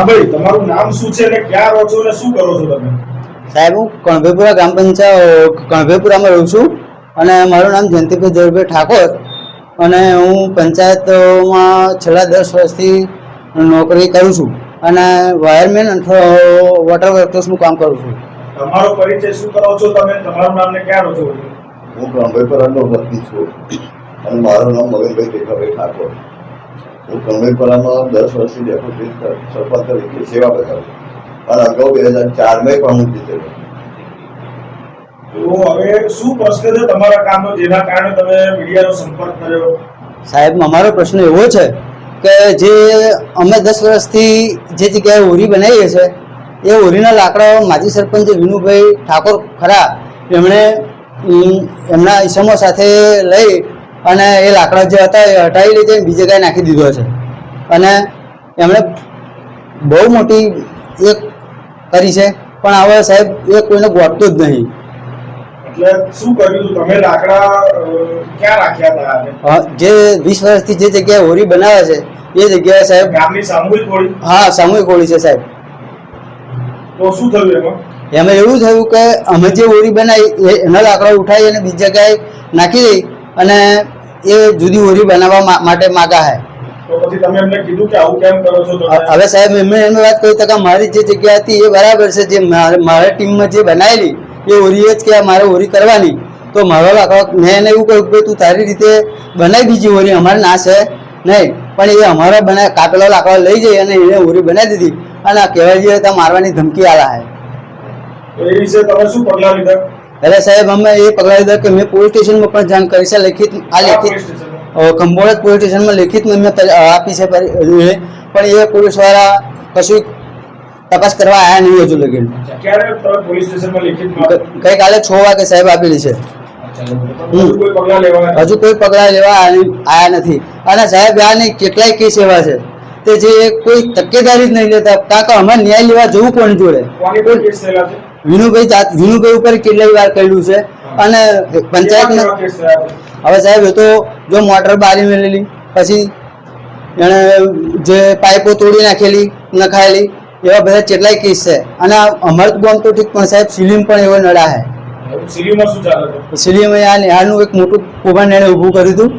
હા ભાઈ તમારું નામ શું છે અને ક્યાં રહો છો અને શું કરો છો તમે? સાહેબ હું કણભેપુરા ગ્રામ પંચાયત કણભેપુરામાં રહું છું અને મારું નામ જયંતિભાઈ જયભાઈ ઠાકોર અને હું પંચાયતમાં છેલ્લા દસ વર્ષથી નોકરી કરું છું અને વાયરમેન અથવા વોટર વર્કર્સનું કામ કરું છું. તમારો પરિચય શું કરો છો તમે? તમારું નામ ને ક્યાં રહો છો? હું ગંભીરપરાનો વતની છું અને મારું નામ મગનભાઈ ટેકાભાઈ ઠાકોર. હું દસ વર્ષથી ડેપ્યુટી સરપંચ તરીકે સેવા બજાવું અને અગાઉ બે હજાર ચારમાં પણ હું જીતેલો તો હવે શું પ્રશ્ન છે તમારા કામનો? જેના કારણે તમે મીડિયાનો સંપર્ક કર્યો? સાહેબ અમારો પ્રશ્ન એવો છે કે જે અમે દસ વર્ષથી જે જગ્યાએ હોરી બનાવીએ છે એ હોરીના લાકડાઓ માજી સરપંચ વિનુભાઈ ઠાકોર ખરા એમણે એમના ઈસમો સાથે લઈ અને એ લાકડા જે હતા એ હટાવી લીધે બીજી જગ્યાએ નાખી દીધો છે. અને એમણે બહુ મોટી એક કરી છે પણ હવે સાહેબ એ કોઈને ગોઠતો જ નહીં. એટલે શું કર્યું તમે લાકડા ક્યાં રાખ્યા હતા જે વીસ વર્ષથી જે જગ્યાએ હોરી બનાવે છે એ જગ્યાએ સાહેબ ગામની સામૂહિક હોળી? હા સામૂહિક હોળી છે સાહેબ. તો શું થયું એમાં? એમાં એવું થયું કે અમે જે હોરી બનાવી એના લાકડા ઉઠાવી અને બીજી જગ્યાએ નાખી દઈ અને એ જુદી હોરી બનાવવા માટે માગા હે. હવે સાહેબ એમને એમની વાત કરી કે મારી જે જગ્યા હતી એ બરાબર છે જે મારે- ટીમમાં જે બનાવેલી એ હોરી જ કે મારે હોરી કરવાની. તો મારો મેં એને એવું કહ્યું કે તું તારી રીતે બનાવી બીજી હોરી અમારે ના છે નહીં પણ એ અમારા બના કાપેલા લાકડો લઈ જઈ અને એને હોરી બનાવી દીધી. અને કહેવાય ત્યાં મારવાની ધમકી આલા હે. એ વિશે તમે શું પગલાં લીધા? અરે સાહેબ અમે એ પગલા લીધા કે મેં પોલીસ સ્ટેશનમાં પણ જાણ કરી છે લેખિત આ લેખિત ખંભોળજ પોલીસ સ્ટેશનમાં લેખિત મેં આપી છે પણ એ પોલીસવાળા કશું તપાસ કરવા આવ્યા નહીં હજુ લગીન. ગઈકાલે છ વાગે સાહેબ આપેલી છે. હજુ કોઈ પગલાં હજુ કોઈ પગલાં લેવા આવ્યા આયા નથી. અને સાહેબ આ નહીં કેટલાય કેસ એવા છે તે જે કોઈ તકેદારી જ નહીં લેતા. કારણ કે અમારે ન્યાય લેવા જવું કોણ જોડે? વિનુભાઈ વિનુભાઈ ઉપર કેટલી વાર કર્યું છે? અને છે? હવે સાહેબ એ તો જો મોટર બારી મેળેલી પછી એણે જે પાઇપો તોડી નાખેલી નખાયેલી એવા બધા કેટલાય કેસ છે. અને અમરત બોમ્બ તો ઠીક પણ સાહેબ સિલિમ પણ એવો નડા છે. સિલીમાં આ નિહાળનું એક મોટું કૌભાંડ એણે ઊભું કર્યું હતું.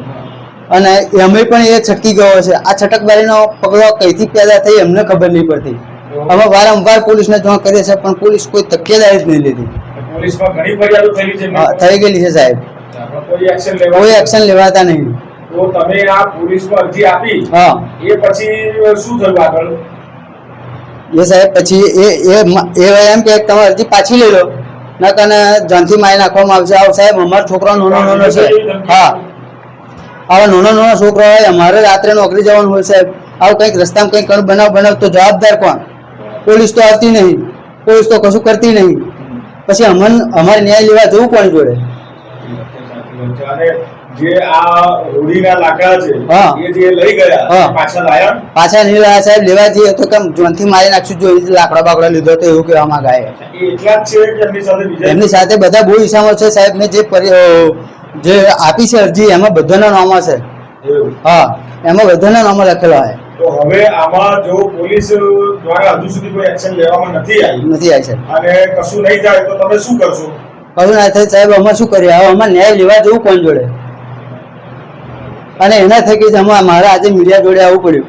અને અમે પણ એ છટકી ગયો છે. આ છટકબારીનો પગલો કઈથી પેદા થઈ એમને ખબર નહીં પડતી. અમે વારંવાર પોલીસને જાણ કરીએ છીએ પણ પોલીસ કોઈ તકેદારી જ નહીં લીધી. પોલીસમાં ઘણી ફરિયાદો થયેલી છે થઈ ગયેલી છે સાહેબ. કોઈ એક્શન લેવા કોઈ એક્શન લેવાતા નહીં. તો તમે આ પોલીસમાં અરજી આપી હા. એ પછી શું થયું આગળ? એ સાહેબ પછી એ એ એ એમ કે તમે અરજી પાછી લઈ લો. ના કને જાનથી માય નાખવામાં આવશે. આવો સાહેબ અમારો છોકરો નાનો નાનો છે. હા. આવા નાનો નાનો છોકરો હોય અમારે રાત્રે નોકરી જવાનું હોય સાહેબ. આવું કંઈક રસ્તામાં કંઈક કણ બનાવ બનાવ તો જવાબદાર કોણ? પોલીસ તો આવતી નહીં. પોલીસ તો કશું કરતી નહીં. પછી અમન અમારે ન્યાય લેવા જવું કોણ જોડે? જે આ હોડીના લાકડા છે હા. એ જે લઈ ગયા હા. પાછા લાયા? પાછા નહીં લાયા સાહેબ લેવા જઈએ તો કેમ? જોનથી મારી નાખશું જો લાકડા બાકડા લીધો તો એવું કહેવા માંગે. છે. જ છે કે એમની સાથે એમની સાથે બધા બહુ હિસાબો છે સાહેબ મેં જે જે આપી છે અરજી એમાં બધાના નામો છે. હા એમાં બધાના નામો લખેલા હોય. તો હવે આમાં જો પોલીસ દ્વારા હજુ સુધી કોઈ એક્શન લેવામાં નથી આવી નથી આવી છે અને કશું નહીં થાય તો તમે શું કરશો? કશું ના થાય સાહેબ અમે શું કરીએ? હવે અમારે ન્યાય લેવા જવું કોણ જોડે? અને એના થકી જ અમારે મારે આજે મીડિયા જોડે આવવું પડ્યું.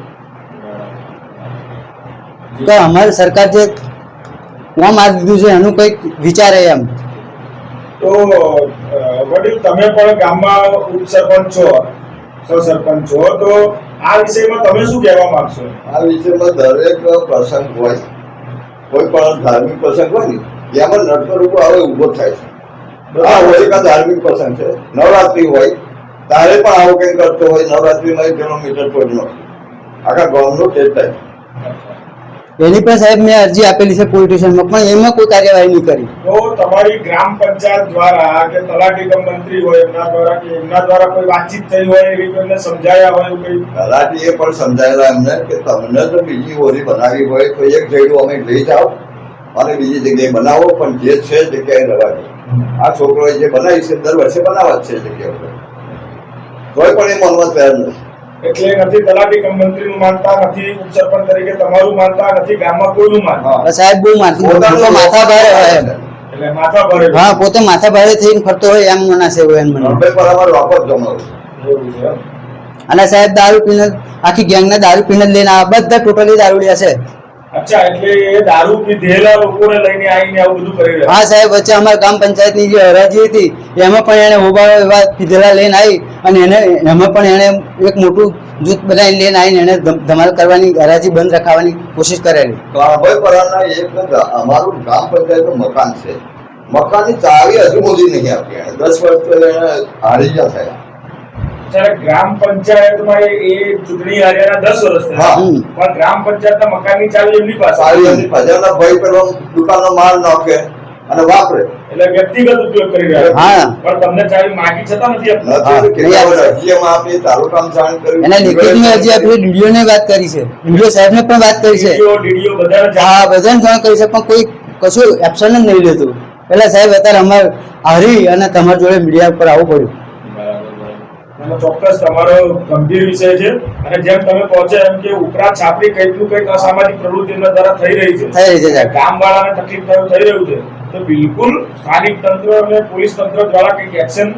તો અમારી સરકાર જે કોમ આ દીધું છે એનું કંઈક વિચારે એમ. તો વડીલ તમે પણ ગામમાં ઉપસરપંચ છો. સહસરપંચ છો. તો આ વિષયમાં તમે શું કહેવા માંગશો? આ વિષયમાં દરેક પ્રસંગ હોય કોઈ પણ ધાર્મિક પ્રસંગ હોય ને એમાં નટકર ઉપર આવે ઊભો થાય છે. આ હોલિકા ધાર્મિક પ્રસંગ છે. નવરાત્રી હોય તારે પણ આવો કંઈ કરતો હોય નવરાત્રીમાં એક કિલોમીટર તોડનો આખા ગામનો ટેસ્ટ થાય. એની પણ સાહેબ મેં અરજી આપેલી છે પોલીસ સ્ટેશનમાં પણ એમાં કોઈ કાર્યવાહી નહીં કરી. તો તમારી ગ્રામ પંચાયત દ્વારા કે તલાટી કમ મંત્રી હોય એમના દ્વારા કે એમના દ્વારા કોઈ વાતચીત થઈ હોય એવી કોઈને સમજાયા હોય કોઈ? તલાટીએ પણ સમજાયેલા એમને કે તમને જો બીજી હોરી બનાવી હોય તો એક જઈડું અમે લઈ જાઓ અને બીજી જગ્યાએ બનાવો પણ જે છે જગ્યાએ રહેવા દો. આ છોકરોએ જે બનાવી છે દર વર્ષે બનાવવા જ છે જગ્યા ઉપર. કોઈ પણ એ મનમાં તૈયાર નથી. એટલે નથી તલાટી કમ મંત્રીનું માનતા નથી ઉપસરપંચ તરીકે તમારું માનતા નથી ગામમાં કોઈનું માનતા સાહેબ બહુ માથું પોતે માથા ભારે હોય એટલે માથા ભારે હા પોતે માથા ભારે થઈને ફરતો હોય એમ મનાશે હોય એમ મને. વાપર છે. અને સાહેબ દારૂ પીને આખી ગેંગને દારૂ પીને લઈને આ બધા ટોટલી દારૂડિયા છે. અચ્છા એટલે એ દારૂ પીધેલા લોકોને લઈને આવીને આવું બધું કરી રહ્યા. હા સાહેબ વચ્ચે અમારા ગામ પંચાયતની જે હરાજી હતી એમાં પણ એને ઊભા એવા પીધેલા લઈને આવી અને એને એમાં પણ એને એક મોટું જૂથ બનાવીને લઈને આવીને એને ધમાલ કરવાની હરાજી બંધ રખાવાની કોશિશ કરેલી. કાળભાઈ પરાના એક અમારું ગ્રામ પંચાયતનું મકાન છે. મકાનની ચાવી હજુ સુધી નહીં આપી દસ વર્ષ પહેલા હારી થયા. જ્યારે ગ્રામ પંચાયતમાં એ એ ચૂંટણી હાર્યાના દસ વર્ષ. પણ ગ્રામ પંચાયતના મકાનની ચાવી એમની પાસે ચાવી એમની પાસે. એમના ભાઈ દુકાનનો માલ નાખે અને વાપરે. એટલે વ્યક્તિગત ઉપયોગ કરી રહ્યા હા. પણ તમને ચાવી માગી છતાં નથી આપતા તાલુકામાં જાણ કરી. એને લેખિતમાં હજી આપણે ડીડીઓને વાત કરી છે. ડીડીઓ સાહેબને પણ વાત કરી છે. ડીડીઓ ડીડીઓ બધાને હા બધાને જાણ કરી છે પણ કોઈ કશું એક્શન જ નહીં લેતું એટલે સાહેબ અત્યારે અમારે હારી અને તમારી જોડે મીડિયા ઉપર આવવું પડ્યું. અને ચોક્કસ તમારો ગંભીર વિષય છે. અને જેમ તમે પહોંચે એમ કે ઉપરાંત છાપરી કંઈકનું કંઈક અસામાજિક પ્રવૃત્તિ એમના દ્વારા થઈ રહી છે. થઈ રહી છે સાહેબ. ગામ વાળાને તકલીફ થયું થઈ રહ્યું છે. તો બિલકુલ સ્થાનિક તંત્ર અને પોલીસ તંત્ર દ્વારા કંઈક એક્શન.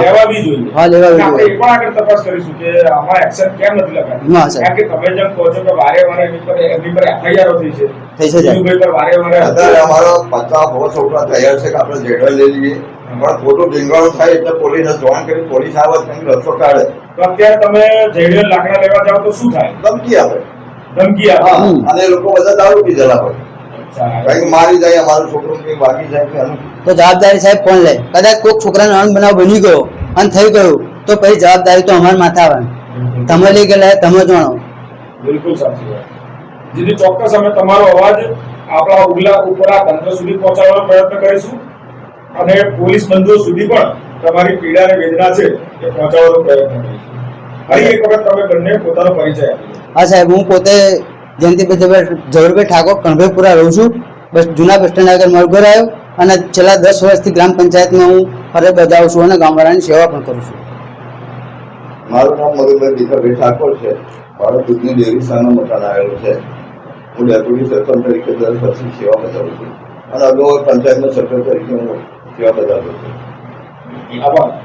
લેવાવી જોઈએ. હા, લેવાવી આપણે પણ આગળ તપાસ કરીશું કે આમાં એક્શન કેમ નથી લગાડી કારણ કે તમે જેમ કહો છો કે વારે વારે એની પર એની પર એફઆઈઆર થઈ છે. થઈ છે, સાહેબ. પર વારે વારે અમારો પચાસ સો છોકરા તૈયાર છે કે આપણે જેડવા લઈ લઈએ. પણ ખોટું ભીંગાણું થાય એટલે પોલીસને જાણ કરી પોલીસ આવે કંઈક રસ્તો કાઢે. તો અત્યારે તમે જઈને લાકડા લેવા જાઓ તો શું થાય? ધમકી આપે. ધમકી આપે. અને એ લોકો બધા દારૂ પીધેલા હોય. મારી જાય અમારું છોકરું કંઈક વાગી જાય તો જવાબદારી સાહેબ કોણ લે? કદાચ કોઈક છોકરાનો અનબનાવ બની ગયો અને થઈ ગયું તો પછી જવાબદારી તો અમારે માથે આવવાની તમે લઈ ગયેલા તમે જાણો. બિલકુલ સાચી વાત. જેથી ચોક્કસ અમે તમારો અવાજ આપણા ઉગલા આ તંત્ર સુધી પહોંચાડવાનો પ્રયત્ન કરીશું. અને પોલીસ બંધુઓ સુધી પણ તમારી પીડા અને વેદના છે એ પહોંચાડવાનો પ્રયત્ન કરીશું. ફરી એક વખત તમે બંને પોતાનો પરિચય આપી હા સાહેબ હું પોતે જયંતિભાઈ ઝવેરભાઈ ઠાકોર કણભાઈપુરા રહું છું. બસ જૂના બસ સ્ટેન્ડ આગળ મારું ઘર આવ્યો અને છેલ્લા દસ વર્ષથી ગ્રામ પંચાયતમાં હું ફરજ બજાવું છું અને ગામવાળાની સેવા પણ કરું છું. મારું નામ મધુભાઈ દીકરભાઈ ઠાકોર છે. મારો દૂધની ડેરી સામે મકાન આવેલું છે. હું ડેપ્યુટી સરપંચ તરીકે દસ વર્ષની સેવા બજાવું છું. અને અગાઉ પંચાયતનો સભ્ય તરીકે હું સેવા બજાવું છું આભાર